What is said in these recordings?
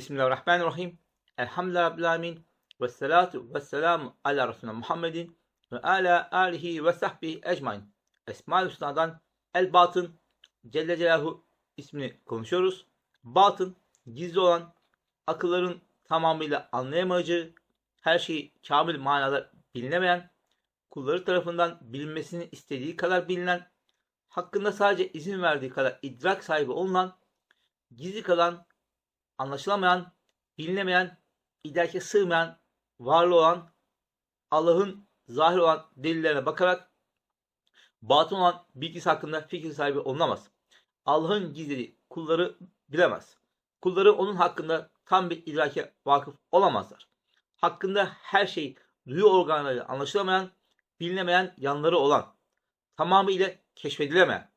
Bismillahirrahmanirrahim. Elhamdülillahi Rabbil Alemin. Ve salatu ve selamu ala Resulüne Muhammedin ve ala alihi ve sahbihi ecmain. Esma-ül Hüsna'dan El Batın Celle Celaluhu ismini konuşuyoruz. Batın gizli olan akılların tamamıyla anlayamayacağı, her şeyi kamil manada bilinemeyen, kulları tarafından bilinmesini istediği kadar bilinen, hakkında sadece izin verdiği kadar idrak sahibi olunan, gizli kalan, anlaşılamayan, bilinemeyen, idrake sığmayan, varlığı olan, Allah'ın zahir olan delillerine bakarak batın olan bilgisi hakkında fikir sahibi olunamaz. Allah'ın gizlediği kulları bilemez. Kulları onun hakkında tam bir idrake vakıf olamazlar. Hakkında her şey duyu organlarıyla anlaşılamayan, bilinemeyen yanları olan, tamamıyla keşfedilemeyen,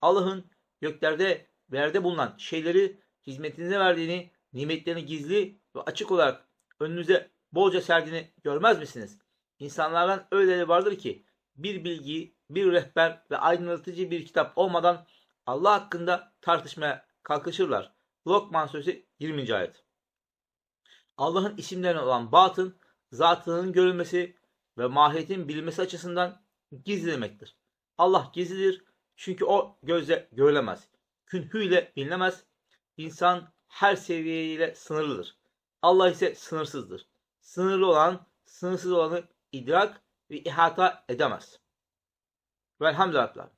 Allah'ın göklerde ve yerde bulunan şeyleri hizmetinize verdiğini, nimetlerini gizli ve açık olarak önünüze bolca serdiğini görmez misiniz? İnsanlardan öyleleri vardır ki bir bilgi, bir rehber ve aydınlatıcı bir kitap olmadan Allah hakkında tartışmaya kalkışırlar. Lokman Suresi 20. ayet. Allah'ın isimlerine olan batın, zatının görülmesi ve mahiyetin bilinmesi açısından gizli demektir. Allah gizlidir çünkü o gözle görülemez. Künhüyle bilinemez. İnsan her seviyeyle sınırlıdır. Allah ise sınırsızdır. Sınırlı olan, sınırsız olanı idrak ve ihata edemez. Velhamdülillah.